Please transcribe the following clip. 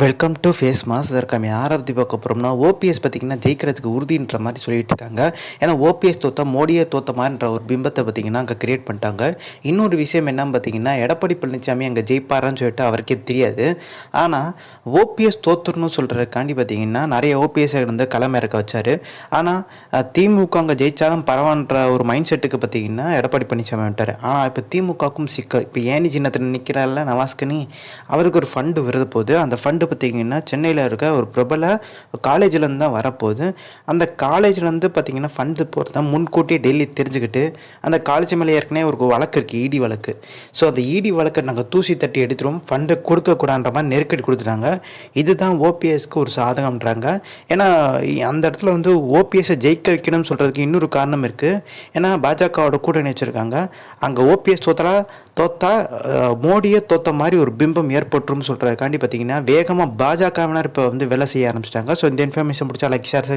Welcome to face mass இதற்கு நம்ம யாரை பற்றி பார்க்க போகிறோம்னா ஓபிஎஸ் பார்த்திங்கன்னா ஜெயிக்கிறதுக்கு உறுதின்ற மாதிரி சொல்லிட்டு இருக்காங்க ஏன்னா ஓபிஎஸ் தோத்தா மோடியே தோத்த மாதிரின்ற ஒரு பிம்பத்தை பார்த்திங்கன்னா அங்கே கிரியேட் பண்ணிட்டாங்க. இன்னொரு விஷயம் என்னன்னு பார்த்தீங்கன்னா எடப்பாடி பழனிசாமி அங்கே ஜெயிப்பாரான்னு சொல்லிட்டு அவருக்கே தெரியாது. ஆனால் ஓபிஎஸ் தோத்துருன்னு சொல்கிறதுக்காண்டி பார்த்தீங்கன்னா நிறைய ஓபிஎஸ் வந்து களம் இறக்க வச்சார். ஆனால் திமுக அங்கே ஜெயித்தாலும் பரவான்ற ஒரு மைண்ட் செட்டுக்கு பார்த்தீங்கன்னா எடப்பாடி பழனிசாமி வந்துட்டார். ஆனால் இப்போ திமுகவுக்கும் சிக்கல் இப்போ ஏனி சின்னத்தில் நிற்கிறாரில்ல நவாஸ்கனி அவருக்கு ஒரு ஃபண்டு வருது போது அந்த ஃபண்டு ஃபண்டு பார்த்திங்கன்னா சென்னையில் இருக்க ஒரு பிரபல காலேஜ்லேருந்து தான் வரப்போகுது. அந்த காலேஜ்லேருந்து பார்த்திங்கன்னா ஃபண்டு போகிறத முன்கூட்டியே டெல்லி தெரிஞ்சுக்கிட்டு அந்த காலேஜ் மேலே ஏற்கனவே ஒரு வழக்கு இருக்குது இடி வழக்கு. ஸோ அந்த இடி வழக்கை நாங்கள் தூசி தட்டி எடுத்துருவோம். ஃபண்டு கொடுக்கக்கூடாதுன்ற மாதிரி நெருக்கடி கொடுத்துட்டாங்க. இதுதான் ஓபிஎஸ்க்கு ஒரு சாதகம்ன்றாங்க. ஏன்னா அந்த இடத்துல வந்து ஓபிஎஸ்ஸை ஜெயிக்க வைக்கணும்னு சொல்கிறதுக்கு இன்னொரு காரணம் இருக்குது ஏன்னா பாஜகவோட கூட்டணி வச்சுருக்காங்க. அங்கே ஓபிஎஸ் தோத்தலா தோத்தா மோடியே தோத்த மாதிரி ஒரு பிம்பம் ஏற்பட்டுரும் சொல்கிறதுக்காண்டி பார்த்தீங்கன்னா வேகமாக பாஜகவினர் இப்போ வந்து வேலை செய்ய ஆரம்பிச்சிட்டாங்க. ஸோ இந்த இன்ஃபர்மேஷன் பிடிச்சா லைக் ஷேர்